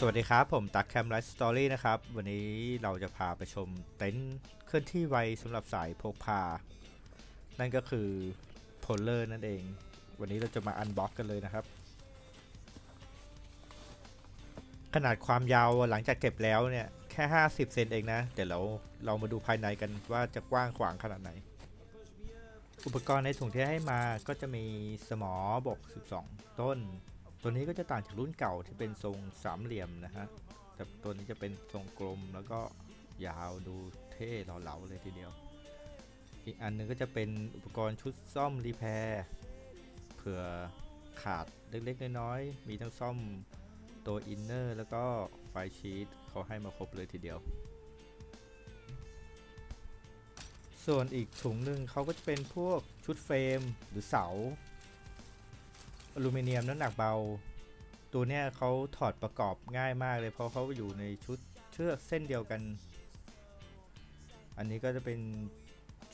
สวัสดีครับ ผมตักแคมไลฟ์สตอรี่นะครับ วันนี้เราจะพาไปชมเต็นท์เคลื่อนที่ไวสำหรับสายพกพา นั่นก็คือโพลเลอร์นั่นเอง วันนี้เราจะมาอันบ็อกกันเลยนะครับ ขนาดความยาวหลังจากเก็บแล้วเนี่ย แค่ 50 เซนเองนะ เดี๋ยวเราเรามาดูภายในกันว่าจะกว้างขวางขนาดไหน อุปกรณ์ในถุงที่ให้มาก็จะมีสมอบก 12 ต้น ตัวนี้ก็จะต่างจากรุ่นเก่าที่เป็นทรงสามเหลี่ยมนะฮะ แต่ตัวนี้จะเป็นทรงกลมแล้วก็ยาวดูเท่เหลาๆเลยทีเดียว อีกอันหนึงก็จะเป็นอุปกรณ์ชุดซ่อมรีแพร์เผื่อขาดเล็กๆน้อยๆ มีทั้งซ่อมตัวอินเนอร์แล้วก็ไฟชีตเขาให้มาครบเลยทีเดียว ส่วนอีกถุงหนึ่งเขาก็จะเป็นพวกชุดเฟรมหรือเสา อลูมิเนียมน้ำหนักเบา ตัวเนี้ยเขาถอดประกอบง่ายมากเลยเพราะเขาอยู่ในชุดเชือกเส้นเดียวกัน อันนี้ก็จะเป็น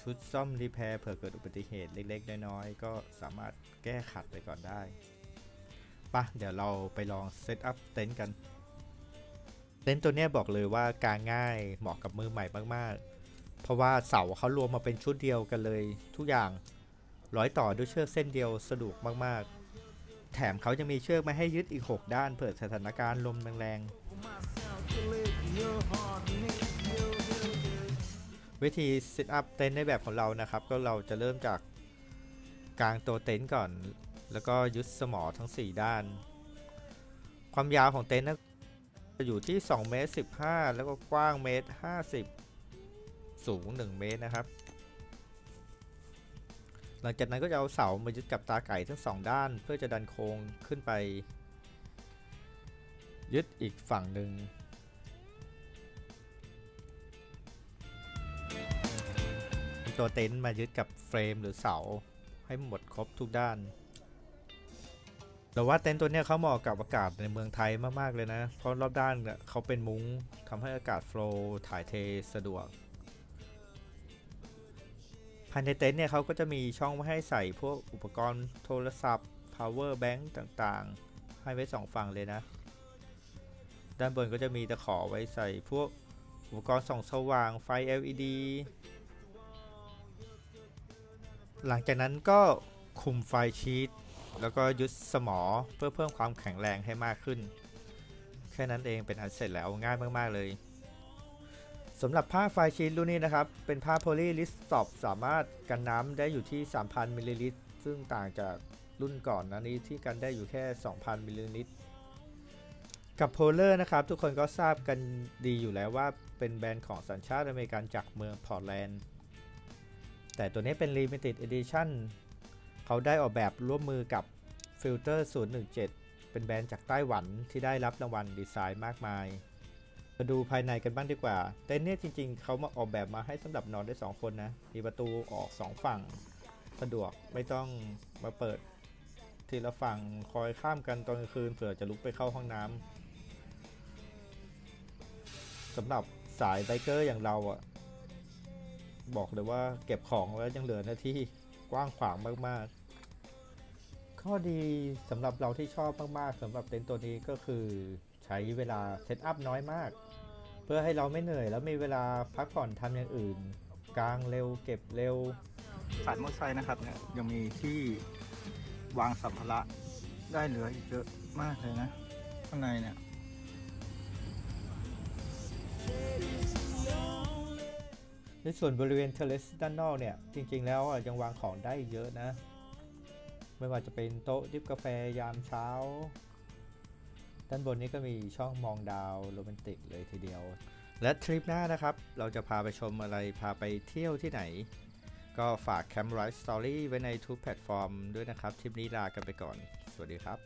ชุดซ่อมรีแพร์เผื่อเกิดอุบัติเหตุเล็ก ๆ น้อยๆก็สามารถแก้ขัดไปก่อนได้ปะเดี๋ยวเราไปลองเซตอัพเต็นท์กัน เต็นท์ตัวเนี้ยบอกเลยว่ากางง่ายเหมาะกับมือใหม่มากๆ เพราะว่าเสาเขารวมมาเป็นชุดเดียวกันเลย ทุกอย่างร้อยต่อด้วยเชือกเส้นเดียวสะดวกมากๆ แถมเขาจะมีเชือกมาให้ยึดอีก 6 ด้านเผื่อสถานการณ์ลมแรงๆวิธีเซตอัพเต็นท์ในแบบของเรานะครับ ก็เราจะเริ่มจากกลางตัวเต็นท์ก่อน แล้วก็ยึดสมอทั้ง 4 ด้าน ความยาวของเต็นท์นะจะอยู่ที่2เมตร15 แล้วก็กว้างเมตร 50 สูง 1 เมตรนะครับ หลังจากนั้นก็จะเอาเสามายึดกับตาไก่ทั้งสองด้าน เพื่อจะดันโครงขึ้นไป ยึดอีกฝั่งหนึ่งตัวเต็นท์มายึดกับเฟรมหรือเสาให้หมดครบทุกด้าน แต่ว่าเต็นท์ตัวนี้เขาเหมาะกับอากาศในเมืองไทยมาก ๆ เลยนะ เพราะรอบด้านเขาเป็นมุ้งทำให้อากาศโฟล์ถ่ายเทสะดวก ภายในเต็นท์เนี่ยเขาก็จะมีช่องไว้ให้ใส่พวกอุปกรณ์โทรศัพท์ power bank ต่างๆ ให้ไว้สองฝั่งเลยนะ ด้านบนก็จะมีตะขอไว้ใส่พวกอุปกรณ์ส่องสว่างไฟ LED หลังจากนั้นก็คุมไฟชีตแล้วก็ยึดสมอเพื่อเพิ่มความแข็งแรงให้มากขึ้น แค่นั้นเองเป็นอันเสร็จแล้วง่ายมาก ๆ เลย สำหรับผ้าไฟชีตรุ่นนี้นะครับ เป็นผ้าโพลีลิสตอบสามารถกันน้ำได้อยู่ที่ 3,000มิลลิลิตร ซึ่งต่างจากรุ่นก่อนนะนี้ที่กันได้อยู่แค่ 2,000มิลลิลิตร กับโพลเลอร์นะครับ ทุกคนก็ทราบกันดีอยู่แล้วว่าเป็นแบรนด์ของสัญชาติอเมริกันจากเมืองพอร์ตแลนด์ แต่ตัวนี้เป็น Limited Edition เขาได้ออกแบบร่วมมือกับ Filter 017 เป็นแบรนด์จากไต้หวันที่ได้รับรางวัลดีไซน์มากมาย มาดูภายในกันบ้างดีกว่าเต็นท์เนี่ยจริงๆ เขามาออกแบบมาให้สำหรับนอนได้ 2 คนนะ มีประตูออก 2 ฝั่ง สะดวกไม่ต้องมาเปิด ทีละฝั่งคอยข้ามกันตอนกลางคืนเผื่อจะลุกไปเข้าห้องน้ำสำหรับสายไบเกอร์อย่างเราอะบอกเลยว่าเก็บของแล้วยังเหลือหน้าที่กว้างขวางมากๆ ข้อดีสำหรับเราที่ชอบมากๆสำหรับเต็นท์ตัวนี้ก็คือใช้เวลาเซตอัพน้อยมาก เพื่อให้เราไม่เหนื่อยแล้วมีเวลาพักผ่อนทำอย่างอื่น กลางเร็วเก็บเร็ว สายมอเตอร์ไซค์นะครับเนี่ยยังมีที่วางสัมภาระได้เหลืออีกเยอะมากเลยนะ ข้างในเนี่ย ในส่วนบริเวณเทเลสด้านนอกเนี่ย จริงๆแล้วอะยังวางของได้เยอะนะ ไม่ว่าจะเป็นโต๊ะดิบกาแฟยามเช้า ด้านบนนี้ก็มีช่องมองดาวโรแมนติกเลยทีเดียว และทริปหน้านะครับ เราจะพาไปชมอะไรพาไปเที่ยวที่ไหน ก็ฝาก Cam Ride Story ไว้ในทุกแพลตฟอร์มด้วยนะครับ ทริปนี้ลากันไปก่อน สวัสดีครับ